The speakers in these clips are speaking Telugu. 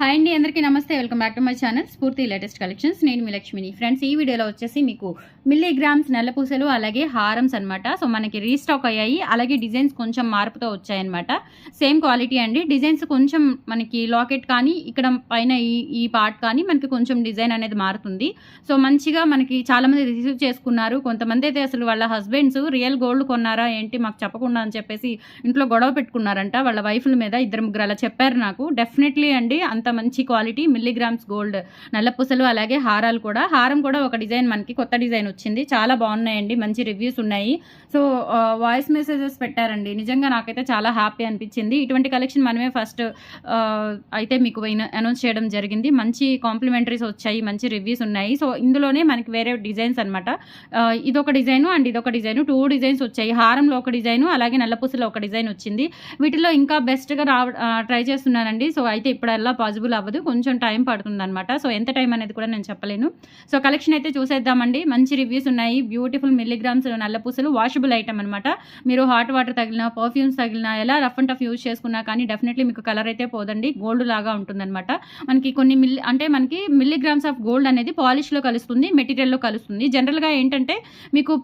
హాయ్ అండి అందరికీ నమస్తే. Welcome back to my channel Spoorthi latest collections. నేను మీ లక్ష్మిని. ఫ్రెండ్స్ ఈ వీడియోలో వచ్చేసి మీకు మిల్లీగ్రామ్స్ నల్లపూసలు అలాగే హారమ్స్ అనమాట సో మనకి రీస్టాక్ అయ్యాయి. అలాగే డిజైన్స్ కొంచెం మార్పుతో వచ్చాయన్నమాట. సేమ్ క్వాలిటీ అండి. డిజైన్స్ కొంచెం మనకి లాకెట్ కానీ ఇక్కడ పైన ఈ ఈ పార్ట్ కానీ మనకి కొంచెం డిజైన్ అనేది మారుతుంది. సో మంచిగా మనకి చాలామంది రిసీవ్ చేసుకున్నారు. కొంతమంది అయితే అసలు వాళ్ళ హస్బెండ్స్ రియల్ గోల్డ్ కొన్నారా ఏంటి మాకు చెప్పకుండా అని చెప్పేసి ఇంట్లో గొడవ పెట్టుకున్నారంట. వాళ్ళ వైఫ్ల మీద ఇద్దరు ముగ్గురు అలా చెప్పారు నాకు. డెఫినెట్లీ అండి అంత మంచి క్వాలిటీ మిల్లీగ్రామ్స్ గోల్డ్ నల్లపూసలు అలాగే హారాలు కూడా. హారం కూడా ఒక డిజైన్ మనకి కొత్త డిజైన్ వచ్చింది. చాలా బాగున్నాయండి. మంచి రివ్యూస్ ఉన్నాయి. సో వాయిస్ మెసేజెస్ పెట్టారండి. నిజంగా నాకైతే చాలా హ్యాపీ అనిపించింది. ఇటువంటి కలెక్షన్ మనమే ఫస్ట్ అయితే మీకు అనౌన్స్ చేయడం జరిగింది. మంచి కాంప్లిమెంటరీస్ వచ్చాయి. మంచి రివ్యూస్ ఉన్నాయి. సో ఇందులోనే మనకి వేరే డిజైన్స్ అనమాట ఇదొక డిజైను అండ్ ఇదొక డిజైన్. టూ డిజైన్స్ వచ్చాయి. హారంలో ఒక డిజైన్ అలాగే నల్లపూసలో ఒక డిజైన్ వచ్చింది. వీటిలో ఇంకా బెస్ట్గా రా ట్రై చేస్తున్నానండి. సో అయితే ఇప్పుడల్లా పాసిబుల్ అవ్వదు కొంచెం టైం పడుతుంది అనమాట సో ఎంత టైం అనేది కూడా నేను చెప్పలేను. సో కలెక్షన్ అయితే చూసేద్దామండి. మంచి రివ్యూస్ ఉన్నాయి. బ్యూటిఫుల్ మిల్లీగ్రామ్స్ నల్లపూసలు వాషబుల్ ఐటమ్ అనమాట మీరు హాట్ వాటర్ తగిలినా పర్ఫ్యూమ్స్ తగిలినా ఎలా రఫ్ అండ్ టఫ్ యూజ్ చేసుకున్నా కానీ డెఫినెట్లీ మీకు కలర్ అయితే పోదండి. గోల్డ్ లాగా ఉంటుందన్నమాట. మనకి కొన్ని మిల్లీ అంటే మనకి మిల్లీగ్రామ్స్ ఆఫ్ గోల్డ్ అనేది పాలిష్లో కలుస్తుంది మెటీరియల్లో కలుస్తుంది. జనరల్గా ఏంటంటే మీకు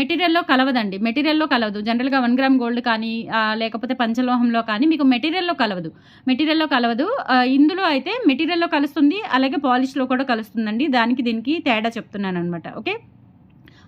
మెటీరియల్లో కలవదండి. మెటీరియల్లో కలవదు. జనరల్గా వన్ గ్రామ్ గోల్డ్ కానీ లేకపోతే పంచలోహంలో కానీ మీకు మెటీరియల్లో కలవదు. మెటీరియల్లో కలవదు. ఇందులో ఇందులో అయితే మెటీరియల్లో కలుస్తుంది అలాగే పాలిష్లో కూడా కలుస్తుందండి. దానికి దీనికి తేడా చెప్తున్నాను అనమాట ఓకే?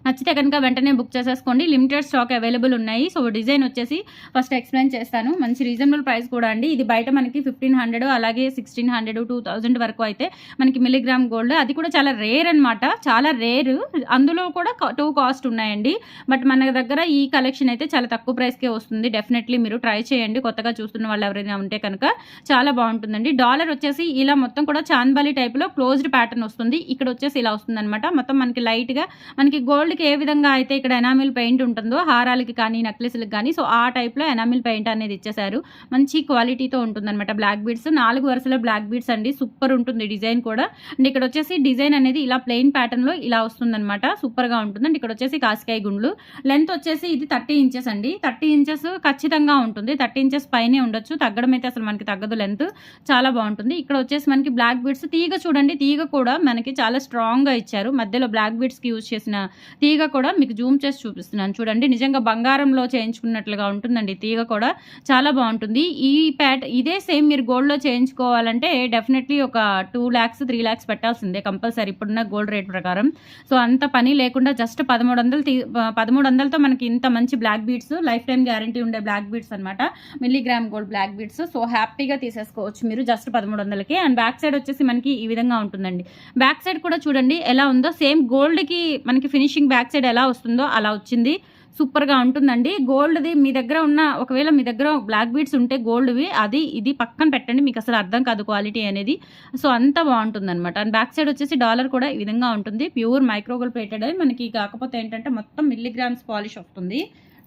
నచ్చితే కనుక వెంటనే బుక్ చేసేసుకోండి. లిమిటెడ్ స్టాక్ అవైలబుల్ ఉన్నాయి. సో డిజైన్ వచ్చేసి ఫస్ట్ ఎక్స్ప్లెయిన్ చేస్తాను. మంచి రీజనబుల్ ప్రైస్ కూడా అండి. ఇది బయట మనకి ఫిఫ్టీన్ హండ్రెడ్ అలాగే సిక్స్టీన్ హండ్రెడ్ టూ థౌజండ్ వరకు అయితే మనకి మిలిగ్రామ్ గోల్డ్. అది కూడా చాలా రేర్ అనమాట చాలా రేర్. అందులో కూడా టూ కాస్ట్ ఉన్నాయండి. బట్ మన దగ్గర ఈ కలెక్షన్ అయితే చాలా తక్కువ ప్రైస్కే వస్తుంది. డెఫినెట్లీ మీరు ట్రై చేయండి. కొత్తగా చూస్తున్న వాళ్ళు ఎవరైనా ఉంటే కనుక చాలా బాగుంటుందండి. డాలర్ వచ్చేసి ఇలా మొత్తం కూడా చాందబాలి టైప్లో క్లోజ్డ్ ప్యాటర్న్ వస్తుంది. ఇక్కడ వచ్చేసి ఇలా వస్తుందన్నమాట. మొత్తం మనకి లైట్గా మనకి గోల్డ్ గోల్డ్కి ఏ విధంగా అయితే ఇక్కడ ఎనామిల్ పెయింట్ ఉంటుందో హారాలకి కానీ నెక్లెస్లకు కానీ సో ఆ టైప్లో ఎనామిల్ పెయింట్ అనేది ఇచ్చేసారు మంచి క్వాలిటీతో ఉంటుందన్నమాట బ్లాక్ బీడ్స్. నాలుగు వరుసల బ్లాక్ బీడ్స్ అండి. సూపర్ ఉంటుంది డిజైన్ కూడా. అండ్ ఇక్కడ వచ్చేసి డిజైన్ అనేది ఇలా ప్లెయిన్ ప్యాటర్న్లో ఇలా వస్తుందన్నమాట. సూపర్గా ఉంటుంది. అండ్ ఇక్కడ వచ్చేసి కాసికాయ గుండ్లు. లెంత్ వచ్చేసి ఇది థర్టీ ఇంచెస్ అండి. థర్టీ ఇంచెస్ ఖచ్చితంగా ఉంటుంది. థర్టీ ఇంచెస్ పైనే ఉండొచ్చు. తగ్గడం అయితే అసలు మనకి తగ్గదు లెంత్ చాలా బాగుంటుంది. ఇక్కడ వచ్చేసి మనకి బ్లాక్ బీడ్స్ తీగ చూడండి. తీగ కూడా మనకి చాలా స్ట్రాంగ్గా ఇచ్చారు. మధ్యలో బ్లాక్ బీడ్స్కి యూజ్ చేసిన తీగ కూడా మీకు జూమ్ చేసి చూపిస్తున్నాను. చూడండి నిజంగా బంగారంలో చేయించుకున్నట్లుగా ఉంటుందండి. తీగ కూడా చాలా బాగుంటుంది. ఈ ప్యాట్ ఇదే సేమ్ మీరు గోల్డ్లో చేయించుకోవాలంటే డెఫినెట్లీ ఒక టూ ల్యాక్స్ త్రీ ల్యాక్స్ పెట్టాల్సిందే కంపల్సరీ ఇప్పుడున్న గోల్డ్ రేట్ ప్రకారం. సో అంత పని లేకుండా జస్ట్ పదమూడు వందలు తీ పదమూడు వందలతో మనకి ఇంత మంచి black beads life time guarantee ఉండే బ్లాక్ బీడ్స్ అనమాట milligram gold black beads. So హ్యాపీగా తీసేసుకోవచ్చు మీరు జస్ట్ పదమూడు వందలకి. అండ్ బ్యాక్ సైడ్ వచ్చేసి మనకి ఈ విధంగా ఉంటుందండి. బ్యాక్ సైడ్ కూడా చూడండి ఎలా ఉందో. సేమ్ గోల్డ్కి మనకి ఫినిషింగ్ బ్యాక్ సైడ్ ఎలా వస్తుందో అలా వచ్చింది. సూపర్గా ఉంటుందండి. గోల్డ్ది మీ దగ్గర ఉన్న ఒకవేళ మీ దగ్గర బ్లాక్ బీడ్స్ ఉంటే గోల్డ్వి అది ఇది పక్కన పెట్టండి. మీకు అసలు అర్థం కాదు క్వాలిటీ అనేది. సో అంత బాగుంటుంది అనమాట అండ్ బ్యాక్ సైడ్ వచ్చేసి డాలర్ కూడా ఈ విధంగా ఉంటుంది. ప్యూర్ మైక్రోగోల్ ప్లేటెడ్ మనకి కాకపోతే ఏంటంటే మొత్తం మిల్లీగ్రామ్స్ పాలిష్ వస్తుంది.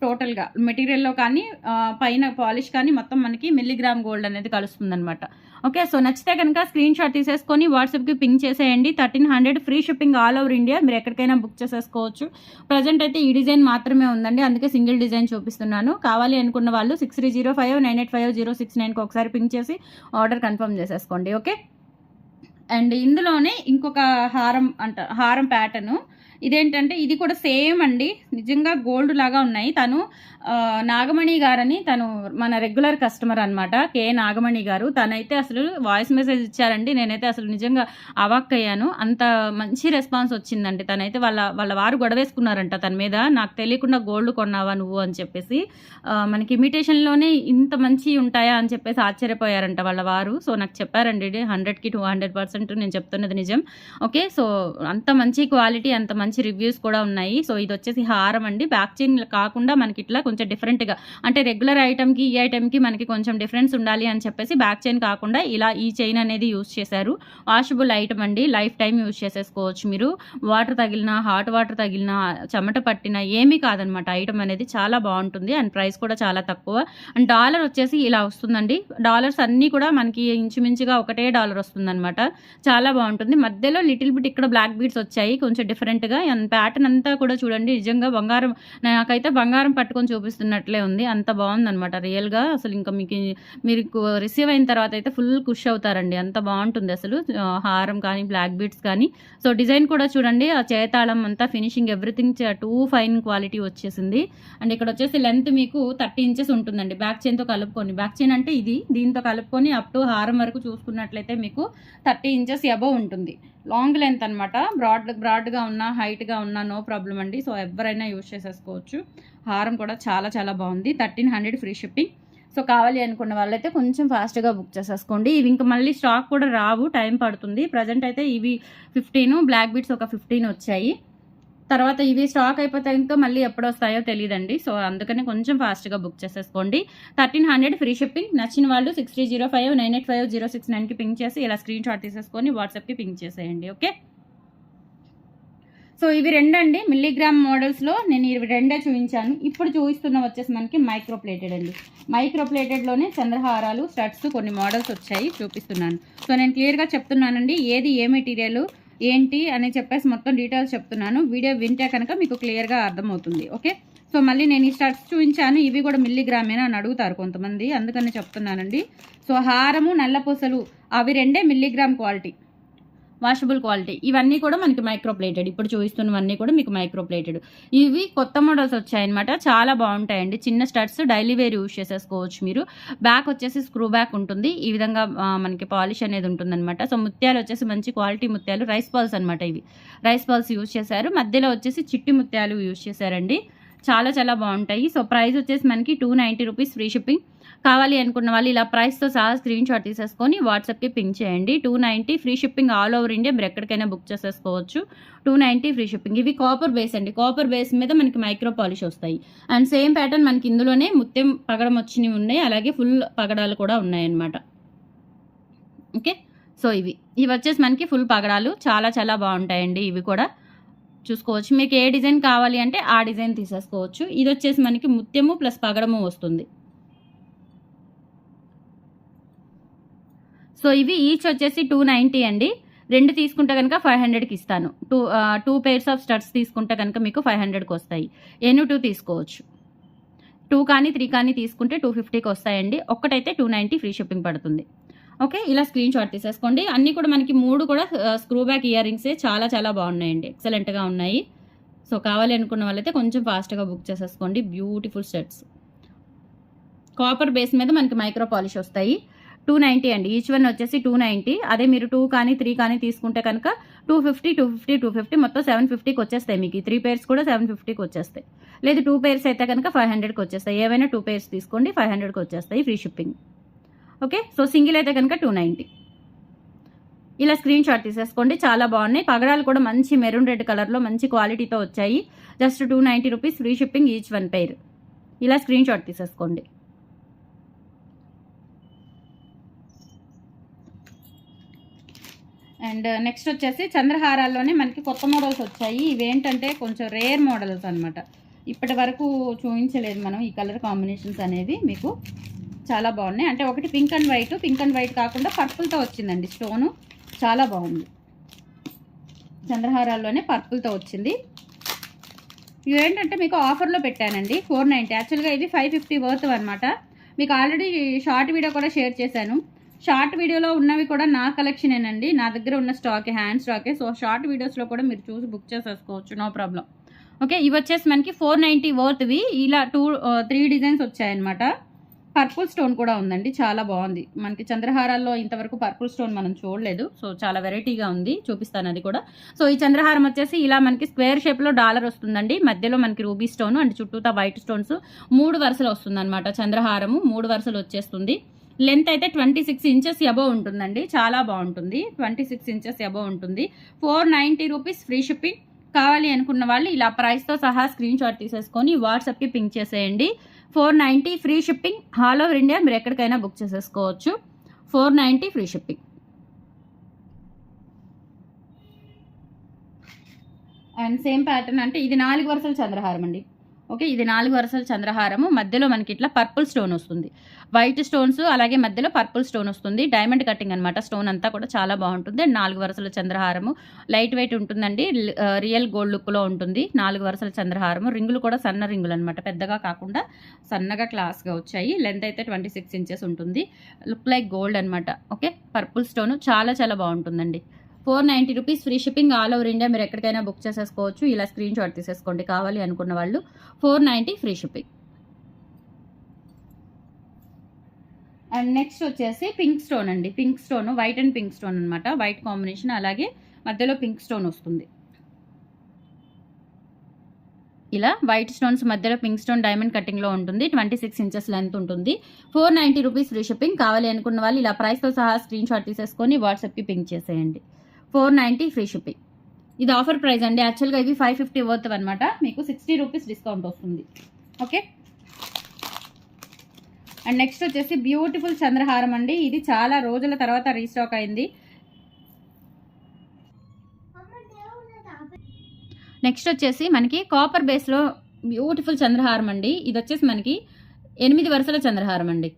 టోటల్గా మెటీరియల్లో కానీ పైన పాలిష్ కానీ మొత్తం మనకి మిల్లీగ్రామ్ గోల్డ్ అనేది కలుస్తుంది అనమాట ఓకే సో నచ్చితే కనుక స్క్రీన్ షాట్ తీసేసుకొని వాట్సాప్కి పింక్ చేసేయండి. Thirteen hundred free shipping all over India. మీరు ఎక్కడికైనా బుక్ చేసేసుకోవచ్చు. ప్రజెంట్ అయితే ఈ డిజైన్ మాత్రమే ఉందండి. అందుకే సింగిల్ డిజైన్ చూపిస్తున్నాను. కావాలి అనుకున్న వాళ్ళు six three zero five nine eight five zero six నైన్కి ఒకసారి పింక్ చేసి ఆర్డర్ కన్ఫర్మ్ చేసేసుకోండి. ఓకే? అండ్ ఇందులోనే ఇంకొక హారం అంట హారం ప్యాటర్ను ఇదేంటంటే ఇది కూడా సేమ్ అండి. నిజంగా గోల్డ్ లాగా ఉన్నాయి. తను నాగమణి గారని తను మన రెగ్యులర్ కస్టమర్ అనమాట కే నాగమణి గారు. తనైతే అసలు వాయిస్ మెసేజ్ ఇచ్చారండి. నేనైతే అసలు నిజంగా అవాక్ అయ్యాను అంత మంచి రెస్పాన్స్ వచ్చిందండి. తనైతే వాళ్ళ వాళ్ళ వారు గొడవేసుకున్నారంట తన మీద. నాకు తెలియకుండా గోల్డ్ కొన్నావా నువ్వు అని చెప్పేసి. మనకి ఇమిటేషన్లోనే ఇంత మంచి ఉంటాయా అని చెప్పేసి ఆశ్చర్యపోయారంట వాళ్ళ వారు. సో నాకు చెప్పారండి. హండ్రెడ్కి టూ హండ్రెడ్ పర్సెంట్ నేను చెప్తున్నది నిజం. ఓకే? సో అంత మంచి క్వాలిటీ అంత మంచి మంచి రివ్యూస్ కూడా ఉన్నాయి. సో ఇది వచ్చేసి హారం అండి. బ్యాక్ చైన్ కాకుండా మనకి ఇట్లా కొంచెం డిఫరెంట్గా అంటే రెగ్యులర్ ఐటమ్కి ఈ ఐటమ్కి మనకి కొంచెం డిఫరెన్స్ ఉండాలి అని చెప్పేసి బ్యాక్ చైన్ కాకుండా ఇలా ఈ చైన్ అనేది యూస్ చేశారు. వాషబుల్ ఐటమ్ అండి. లైఫ్ టైం యూస్ చేసేసుకోవచ్చు మీరు. వాటర్ తగిలినా హాట్ వాటర్ తగిలినా చెమట పట్టినా ఏమీ కాదనమాట. ఐటమ్ అనేది చాలా బాగుంటుంది అండ్ ప్రైస్ కూడా చాలా తక్కువ. అండ్ డాలర్ వచ్చేసి ఇలా వస్తుందండి. డాలర్స్ అన్నీ కూడా మనకి ఇంచుమించుగా ఒకటే డాలర్ వస్తుందన్నమాట చాలా బాగుంటుంది. మధ్యలో లిటిల్ బిట్ ఇక్కడ బ్లాక్ బీడ్స్ వచ్చాయి. కొంచెం డిఫరెంట్గా ప్యాటర్న్ అంతా కూడా చూడండి నిజంగా బంగారం నాకైతే బంగారం పట్టుకొని చూపిస్తున్నట్లే ఉంది. అంత బాగుందనమాట రియల్గా అసలు ఇంకా మీకు మీరు రిసీవ్ అయిన తర్వాత అయితే ఫుల్ ఖుష్ అవుతారండి. అంత బాగుంటుంది అసలు. హారం కానీ బ్లాక్ బీడ్స్ కానీ. సో డిజైన్ కూడా చూడండి ఆ చేతాళం అంతా finishing everything too fine quality వచ్చేసింది. అండ్ ఇక్కడ వచ్చేసి లెంత్ మీకు థర్టీ ఇంచెస్ ఉంటుందండి. బ్యాక్ చైన్తో కలుపుకొని బ్యాక్ చైన్ అంటే ఇది. దీంతో కలుపుకొని అప్ టు హారం వరకు చూసుకున్నట్లయితే మీకు థర్టీ ఇంచెస్ అబవ్ ఉంటుంది. లాంగ్ లెంత్ అనమాట బ్రాడ్ బ్రాడ్గా ఉన్న హైట్గా ఉన్న నో ప్రాబ్లం అండి. సో ఎవరైనా యూజ్ చేసేసుకోవచ్చు. హారం కూడా చాలా చాలా బాగుంది. Thirteen hundred free shipping. So కావాలి అనుకున్న వాళ్ళైతే కొంచెం ఫాస్ట్గా బుక్ చేసేసుకోండి. ఇవి ఇంకా మళ్ళీ స్టాక్ కూడా రావు. టైం పడుతుంది. ప్రజెంట్ అయితే ఇవి ఫిఫ్టీన్ బ్లాక్ బీట్స్ ఒక ఫిఫ్టీన్ వచ్చాయి. తర్వాత ఇవి స్టాక్ అయిపోతే ఇంకా మళ్ళీ ఎప్పుడు వస్తాయో తెలియదండి సో అందుకని కొంచెం ఫాస్ట్గా బుక్ చేసేసుకోండి. Thirteen hundred free shipping. నచ్చిన వాళ్ళు six three zero five nine eight five zero six నైన్కి పింక్ చేసి ఇలా స్క్రీన్ షాట్ తీసేసుకొని వాట్సాప్కి పింక్ చేసేయండి. ఓకే? సో ఇవి రెండండి. మిల్లీగ్రామ్ మోడల్స్లో నేను ఇవి రెండే చూపించాను. ఇప్పుడు చూపిస్తున్న వచ్చేసి మనకి మైక్రో ప్లేటెడ్ అండి. మైక్రో ప్లేటెడ్లోనే చంద్రహారాలు స్టడ్స్ కొన్ని మోడల్స్ వచ్చాయి చూపిస్తున్నాను. సో నేను క్లియర్గా చెప్తున్నానండి. ఏది ఏ మెటీరియల్ ఏంటి అని చెప్పేసి మొత్తం డీటెయిల్స్ చెప్తున్నాను. వీడియో వింటే కనుక మీకు క్లియర్గా అర్థమవుతుంది. ఓకే? సో మళ్ళీ నేను ఈ స్టడ్స్ చూపించాను. ఇవి కూడా మిల్లీగ్రామేనా అని అడుగుతారు కొంతమంది. అందుకని చెప్తున్నానండి. సో హారము నల్లపూసలు అవి రెండే మిల్లీగ్రామ్ క్వాలిటీ వాషబుల్ క్వాలిటీ ఇవన్నీ కూడా మనకి మైక్రో ప్లేటెడ్ ఇప్పుడు చూపిస్తున్నవన్నీ కూడా మీకు మైక్రో ప్లేటెడ్ ఇవి కొత్త మోడల్స్ వచ్చాయన్నమాట. చాలా బాగుంటాయండి. చిన్న స్టడ్స్ డైలీ వేర్ యూజ్ చేసేసుకోవచ్చు మీరు. బ్యాక్ వచ్చేసి స్క్రూ బ్యాక్ ఉంటుంది. ఈ విధంగా మనకి పాలిష్ అనేది ఉంటుందన్నమాట. సో ముత్యాలు వచ్చేసి మంచి క్వాలిటీ ముత్యాలు. రైస్ పల్స్ అనమాట ఇవి. రైస్ పల్స్ యూజ్ చేశారు. మధ్యలో వచ్చేసి చిట్టి ముత్యాలు యూజ్ చేశారండి. చాలా చాలా బాగుంటాయి. సో ప్రైస్ వచ్చేసి మనకి two ninety rupees free shipping కావాలి అనుకున్న వాళ్ళు ఇలా ప్రైస్తో సహా స్క్రీన్ షాట్ తీసేసుకొని వాట్సాప్కి పింక్ చేయండి. Two ninety free shipping all over India మీరు ఎక్కడికైనా బుక్ చేసేసుకోవచ్చు. టూ నైంటీ ఫ్రీ షిప్పింగ్ ఇవి కాపర్ బేస్ అండి. కాపర్ బేస్ మీద మనకి మైక్రో పాలిష్ వస్తాయి. అండ్ సేమ్ ప్యాటర్న్ మనకి ఇందులోనే ముత్యం పగడం వచ్చినవి ఉన్నాయి. అలాగే ఫుల్ పగడాలు కూడా ఉన్నాయన్నమాట. ఓకే సో ఇవి. ఇవి వచ్చేసి మనకి ఫుల్ పగడాలు. చాలా చాలా బాగుంటాయండి. ఇవి కూడా చూసుకోవచ్చు. మీకు ఏ డిజైన్ కావాలి అంటే ఆ డిజైన్ తీసేసుకోవచ్చు. ఇది వచ్చేసి మనకి ముత్యము ప్లస్ పగడము వస్తుంది. సో ఇవి ఈచ్ వచ్చేసి టూ నైంటీ అండి. రెండు తీసుకుంటే కనుక ఫైవ్ హండ్రెడ్కి ఇస్తాను. Two two pairs of studs తీసుకుంటే కనుక మీకు ఫైవ్ హండ్రెడ్కి వస్తాయి. ఎన్ని టూ తీసుకోవచ్చు. టూ కానీ త్రీ కానీ తీసుకుంటే టూ ఫిఫ్టీకి వస్తాయండి. ఒక్కటైతే టూ నైంటీ ఫ్రీ షిప్పింగ్ పడుతుంది. ఓకే ఇలా స్క్రీన్ షాట్ తీసేసుకోండి. అన్నీ కూడా మనకి మూడు కూడా స్క్రూ బ్యాక్ ఇయర్ రింగ్సే చాలా చాలా బాగున్నాయండి. ఎక్సలెంట్గా ఉన్నాయి. సో కావాలి అనుకున్న వాళ్ళైతే కొంచెం ఫాస్ట్గా బుక్ చేసేసుకోండి. బ్యూటిఫుల్ సెట్స్ కాపర్ బేస్ మీద మనకి మైక్రో పాలిష్ వస్తాయి. టూ నైంటీ అండి. ఈచ్ వన్ వచ్చేసి టూ నైంటీ. అదే మీరు టూ కానీ త్రీ కానీ తీసుకుంటే కనుక two fifty two fifty two fifty మొత్తం సెవెన్ ఫిఫ్టీకి వచ్చేస్తాయి మీకు. త్రీ పేర్స్ కూడా సెవెన్ ఫిఫ్టీకి వచ్చేస్తాయి. లేదు టూ పేర్స్ అయితే కనుక ఫైవ్ హండ్రెడ్కి వచ్చేస్తాయి. ఏవైనా టూ పేర్స్ తీసుకోండి ఫైవ్ హండ్రెడ్కి వచ్చేస్తాయి free shipping. Okay? So single అయితే కనుక టూ నైంటీ. ఇలా స్క్రీన్ షాట్ తీసేసుకోండి. చాలా బాగున్నాయి. పగడాలు కూడా మంచి మెరూన్ రెడ్ కలర్లో మంచి క్వాలిటీతో వచ్చాయి. Just two ninety rupees free shipping each one pair. ఇలా స్క్రీన్ షాట్ తీసేసుకోండి. అండ్ నెక్స్ట్ వచ్చేసి చంద్రహారాల్లోనే మనకి కొత్త మోడల్స్ వచ్చాయి. ఇవేంటంటే కొంచెం రేర్ మోడల్స్ అనమాట ఇప్పటి వరకు చూపించలేదు మనం ఈ కలర్ కాంబినేషన్స్ అనేవి. మీకు చాలా బాగున్నాయి. అంటే ఒకటి pink and white. Pink and white కాకుండా పర్పుల్తో వచ్చిందండి స్టోను. చాలా బాగుంది. చంద్రహారాల్లోనే పర్పుల్తో వచ్చింది. ఇవేంటంటే మీకు ఆఫర్లో పెట్టానండి. Four ninety. యాక్చువల్గా ఇది ఫైవ్ ఫిఫ్టీ వర్త్ అనమాట మీకు ఆల్రెడీ షార్ట్ వీడియో కూడా షేర్ చేశాను. షార్ట్ వీడియోలో ఉన్నవి కూడా నా కలెక్షనేనండి. నా దగ్గర ఉన్న స్టాక్ హ్యాండ్ స్టాకే. సో షార్ట్ వీడియోస్లో కూడా మీరు చూసి బుక్ చేసేసుకోవచ్చు. No problem. ఓకే ఇవి వచ్చేసి మనకి ఫోర్ నైంటీ వర్త్వి. ఇలా టూ త్రీ డిజైన్స్ వచ్చాయన్నమాట. పర్పుల్ స్టోన్ కూడా ఉందండి. చాలా బాగుంది. మనకి చంద్రహారాల్లో ఇంతవరకు పర్పుల్ స్టోన్ మనం చూడలేదు. సో చాలా వెరైటీగా ఉంది. చూపిస్తాను అది కూడా. సో ఈ చంద్రహారం వచ్చేసి ఇలా మనకి స్క్వేర్ షేప్లో డాలర్ వస్తుందండి. మధ్యలో మనకి రూబీ స్టోన్ అండ్ చుట్టూతా వైట్ స్టోన్స్. మూడు వరుసలు వస్తుందన్నమాట చంద్రహారము. మూడు వరుసలు వచ్చేస్తుంది. లెంత్ అయితే ట్వంటీ సిక్స్ ఇంచెస్ ఎబో ఉంటుందండి. చాలా బాగుంటుంది. ట్వంటీ సిక్స్ ఇంచెస్ ఎబో ఉంటుంది. Four ninety rupees free shipping కావాలి అనుకున్న వాళ్ళు ఇలా ప్రైస్తో సహా స్క్రీన్ షాట్ తీసేసుకొని వాట్సాప్కి పింక్ చేసేయండి. Four ninety free shipping all over India మీరు ఎక్కడికైనా బుక్ చేసేసుకోవచ్చు. Four ninety free shipping. And same pattern అంటే ఇది నాలుగు వరుసలు చంద్రహారం అండి. ఓకే ఇది నాలుగు వరుసల చంద్రహారము. మధ్యలో మనకి ఇట్లా పర్పుల్ స్టోన్ వస్తుంది. వైట్ స్టోన్స్ అలాగే మధ్యలో పర్పుల్ స్టోన్ వస్తుంది. డైమండ్ కటింగ్ అనమాట స్టోన్ అంతా కూడా చాలా బాగుంటుంది. నాలుగు వరుసల చంద్రహారము. లైట్ వెయిట్ ఉంటుందండి. రియల్ గోల్డ్ లుక్లో ఉంటుంది. నాలుగు వరుసల చంద్రహారము. రింగులు కూడా సన్న రింగులు అనమాట పెద్దగా కాకుండా సన్నగా క్లాస్గా వచ్చాయి. లెంత్ అయితే ట్వంటీ సిక్స్ ఇంచెస్ ఉంటుంది. లుక్ లైక్ గోల్డ్ అనమాట ఓకే పర్పుల్ స్టోన్. చాలా చాలా బాగుంటుందండి. Four ninety rupees free shipping all over India మీరు ఎక్కడికైనా బుక్ చేసేసుకోవచ్చు. ఇలా స్క్రీన్ షాట్ తీసేసుకోండి. కావాలి అనుకున్న వాళ్ళు four ninety free shipping. And next వచ్చేసి పింక్ స్టోన్ అండి. Pink stone white and pink stone అనమాట వైట్ కాంబినేషన్ అలాగే మధ్యలో పింక్ స్టోన్ వస్తుంది. ఇలా వైట్ స్టోన్స్ మధ్యలో పింక్ స్టోన్ డైమండ్ కటింగ్లో ఉంటుంది. ట్వంటీ సిక్స్ ఇంచెస్ లెంత్ ఉంటుంది. Four ninety rupees free shipping కావాలి అనుకున్న వాళ్ళు ఇలా ప్రైస్తో సహా స్క్రీన్ షాట్ తీసేసుకొని వాట్సాప్కి పింక్ చేసేయండి. Four ninety free shipping. ఇది ఆఫర్ ప్రైస్ అండి. యాక్చువల్గా ఇవి ఫైవ్ ఫిఫ్టీ వర్త్ అనమాట మీకు సిక్స్టీ రూపీస్ డిస్కౌంట్ వస్తుంది. ఓకే? అండ్ నెక్స్ట్ వచ్చేసి బ్యూటిఫుల్ చంద్రహారం అండి. ఇది చాలా రోజుల తర్వాత రీస్టాక్ అయింది. నెక్స్ట్ వచ్చేసి మనకి కాపర్ బేస్లో బ్యూటిఫుల్ చంద్రహారం అండి. ఇది వచ్చేసి మనకి ఎనిమిది వరుసల చంద్రహారం అండి.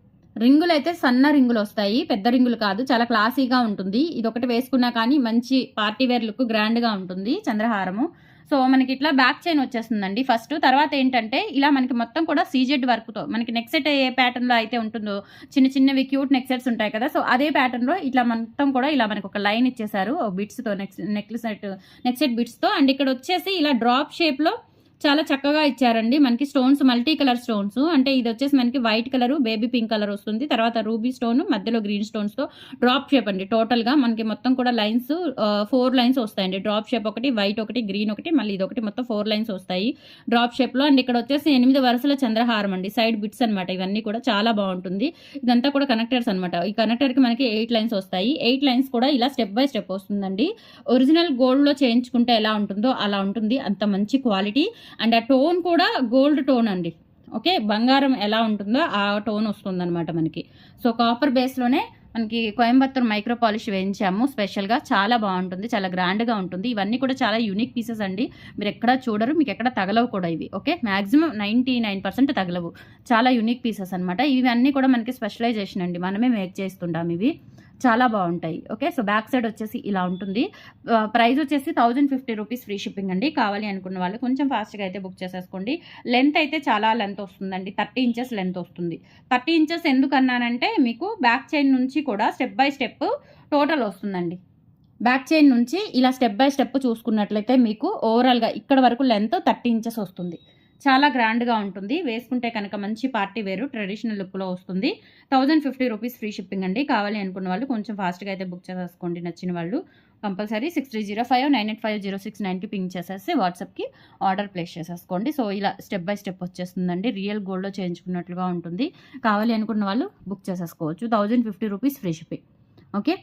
రింగులు అయితే సన్న రింగులు వస్తాయి పెద్ద రింగులు కాదు చాలా క్లాసీగా ఉంటుంది. ఇది ఒకటి వేసుకున్నా కానీ మంచి పార్టీ వేర్ లుక్ గ్రాండ్గా ఉంటుంది చంద్రహారము. సో మనకి ఇట్లా బ్యాక్ చైన్ వచ్చేస్తుందండి ఫస్ట్. తర్వాత ఏంటంటే ఇలా మనకి మొత్తం కూడా సీజెడ్ వర్క్తో మనకి నెక్ సెట్ ఏ ప్యాటర్న్లో అయితే ఉంటుందో చిన్న చిన్నవి క్యూట్ నెక్ సెట్స్ ఉంటాయి కదా సో అదే ప్యాటర్న్లో ఇట్లా మొత్తం కూడా ఇలా మనకి ఒక లైన్ ఇచ్చేసారు బిట్స్తో neck neck set neck set బిట్స్తో. And ఇక్కడ వచ్చేసి ఇలా డ్రాప్ షేప్లో చాలా చక్కగా ఇచ్చారండి. మనకి స్టోన్స్ మల్టీ కలర్ స్టోన్స్. అంటే ఇది వచ్చేసి మనకి white colour baby pink colour వస్తుంది. తర్వాత రూబీ స్టోన్ మధ్యలో గ్రీన్ స్టోన్స్తో డ్రాప్ షేప్ అండి. టోటల్గా మనకి మొత్తం కూడా లైన్స్ ఫోర్ లైన్స్ వస్తాయండి. డ్రాప్ షేప్ ఒకటి వైట్ ఒకటి గ్రీన్ ఒకటి మళ్ళీ ఇది ఒకటి మొత్తం ఫోర్ లైన్స్ వస్తాయి. డ్రాప్ షేప్లో అండ్ ఇక్కడ వచ్చేసి ఎనిమిది వరుసల చంద్రహారం అండి. సైడ్ బిట్స్ అన్నమాట. ఇవన్నీ కూడా చాలా బాగుంటుంది. ఇదంతా కూడా కనెక్టర్స్ అనమాట ఈ కనెక్టర్కి మనకి ఎయిట్ లైన్స్ వస్తాయి. ఎయిట్ లైన్స్ కూడా ఇలా స్టెప్ బై స్టెప్ వస్తుందండి. ఒరిజినల్ గోల్డ్లో చేయించుకుంటే ఎలా ఉంటుందో అలా ఉంటుంది. అంత మంచి క్వాలిటీ. అండ్ ఆ టోన్ కూడా గోల్డ్ టోన్ అండి. ఓకే? బంగారం ఎలా ఉంటుందో ఆ టోన్ వస్తుందన్నమాట మనకి. సో కాపర్ బేస్లోనే మనకి కోయంబత్తూర్ మైక్రో పాలిష్ వేయించాము. స్పెషల్గా చాలా బాగుంటుంది. చాలా గ్రాండ్గా ఉంటుంది. ఇవన్నీ కూడా చాలా యూనిక్ పీసెస్ అండి. మీరు ఎక్కడ చూడరు. మీకు ఎక్కడ తగలవు కూడా ఇవి. Okay? Maximum ninety nine percent తగలవు. చాలా యూనిక్ పీసెస్ అనమాట ఇవన్నీ కూడా మనకి స్పెషలైజేషన్ అండి. మనమే మేక్ చేస్తుంటాం ఇవి. చాలా బాగుంటాయి. ఓకే? సో బ్యాక్ సైడ్ వచ్చేసి ఇలా ఉంటుంది. ప్రైస్ వచ్చేసి thousand fifty rupees free shipping అండి. కావాలి అనుకున్న వాళ్ళు కొంచెం ఫాస్ట్గా అయితే బుక్ చేసేసుకోండి. లెంత్ అయితే చాలా లెంత్ వస్తుందండి. థర్టీ ఇంచెస్ లెంత్ వస్తుంది. థర్టీ ఇంచెస్ ఎందుకన్నానంటే మీకు బ్యాక్ చైన్ నుంచి కూడా స్టెప్ బై స్టెప్ టోటల్ వస్తుందండి. బ్యాక్ చైన్ నుంచి ఇలా స్టెప్ బై స్టెప్ చూసుకున్నట్లయితే మీకు ఓవరాల్గా ఇక్కడ వరకు లెంత్ థర్టీ ఇంచెస్ వస్తుంది. చాలా గ్రాండ్గా ఉంటుంది. వేసుకుంటే కనుక మంచి పార్టీ వేరు ట్రెడిషనల్ లుక్లో వస్తుంది. Thousand fifty rupees free shipping అండి. కావాలి అనుకున్న వాళ్ళు కొంచెం ఫాస్ట్గా అయితే బుక్ చేసేసుకోండి. నచ్చిన వాళ్ళు compulsory six three zero five nine eight five zero six నైన్కి పింక్ చేసేసి వాట్సాప్కి ఆర్డర్ ప్లేస్ చేసేసుకోండి. సో ఇలా స్టెప్ బై స్టెప్ వచ్చేస్తుందండి. రియల్ గోల్డ్లో చేయించుకున్నట్లుగా ఉంటుంది. కావాలి అనుకున్న వాళ్ళు బుక్ చేసేసుకోవచ్చు. Thousand fifty rupees free shipping. Okay?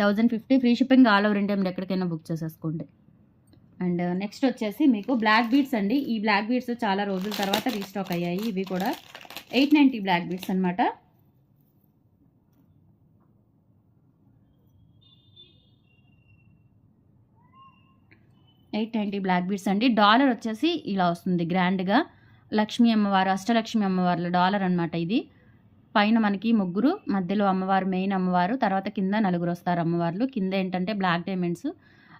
Thousand fifty free shipping all over India మీరు ఎక్కడికైనా బుక్ చేసేసుకోండి. అండ్ నెక్స్ట్ వచ్చేసి మీకు బ్లాక్ బీడ్స్ అండి. ఈ బ్లాక్ బీడ్స్ చాలా రోజుల తర్వాత రీస్టాక్ అయ్యాయి. ఇవి కూడా ఎయిట్ నైంటీ బ్లాక్ బీడ్స్ అనమాట ఎయిట్ నైంటీ బ్లాక్ బీడ్స్ అండి. డాలర్ వచ్చేసి ఇలా వస్తుంది గ్రాండ్గా లక్ష్మీ అమ్మవారు అష్టలక్ష్మి అమ్మవార్ల డాలర్ అనమాట ఇది. పైన మనకి ముగ్గురు మధ్యలో అమ్మవారు మెయిన్ అమ్మవారు తర్వాత కింద నలుగురు వస్తారు అమ్మవార్లు. కింద ఏంటంటే బ్లాక్ డైమండ్స్.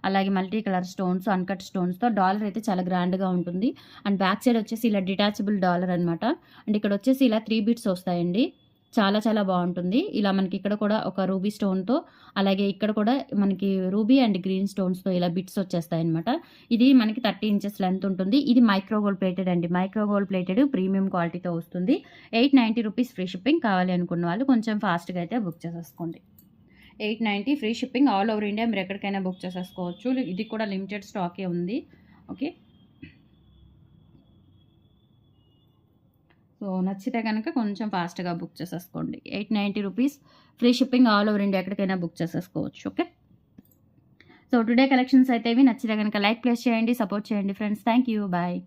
అలాగే మల్టీ కలర్ స్టోన్స్ అన్కట్ స్టోన్స్తో డాలర్ అయితే చాలా గ్రాండ్గా ఉంటుంది. అండ్ బ్యాక్ సైడ్ వచ్చేసి ఇలా డిటాచబుల్ డాలర్ అనమాట అండ్ ఇక్కడ వచ్చేసి ఇలా త్రీ బీట్స్ వస్తాయండి. చాలా చాలా బాగుంటుంది. ఇలా మనకి ఇక్కడ కూడా ఒక రూబీ స్టోన్తో అలాగే ఇక్కడ కూడా మనకి రూబీ అండ్ గ్రీన్ స్టోన్స్తో ఇలా బిట్స్ వచ్చేస్తాయి అనమాట ఇది మనకి థర్టీ ఇంచెస్ లెంత్ ఉంటుంది. ఇది మైక్రో గోల్డ్ ప్లేటెడ్ అండి. మైక్రో గోల్డ్ ప్లేటెడ్ ప్రీమియం క్వాలిటీతో వస్తుంది. Eight ninety rupees free shipping కావాలి అనుకున్న వాళ్ళు కొంచెం ఫాస్ట్గా అయితే బుక్ చేసేసుకోండి. Eight ninety free shipping all over India మీరు ఎక్కడికైనా బుక్ చేసేసుకోవచ్చు. ఇది కూడా లిమిటెడ్ స్టాకే ఉంది. ఓకే? సో నచ్చితే కనుక కొంచెం ఫాస్ట్గా బుక్ చేసేసుకోండి. Eight ninety rupees free shipping all over India ఎక్కడికైనా బుక్ చేసేసుకోవచ్చు. ఓకే? సో టుడే కలెక్షన్స్ అయితే ఇవి. నచ్చితే కనుక లైక్ ప్లేస్ చేయండి సపోర్ట్ చేయండి ఫ్రెండ్స్. Thank you bye.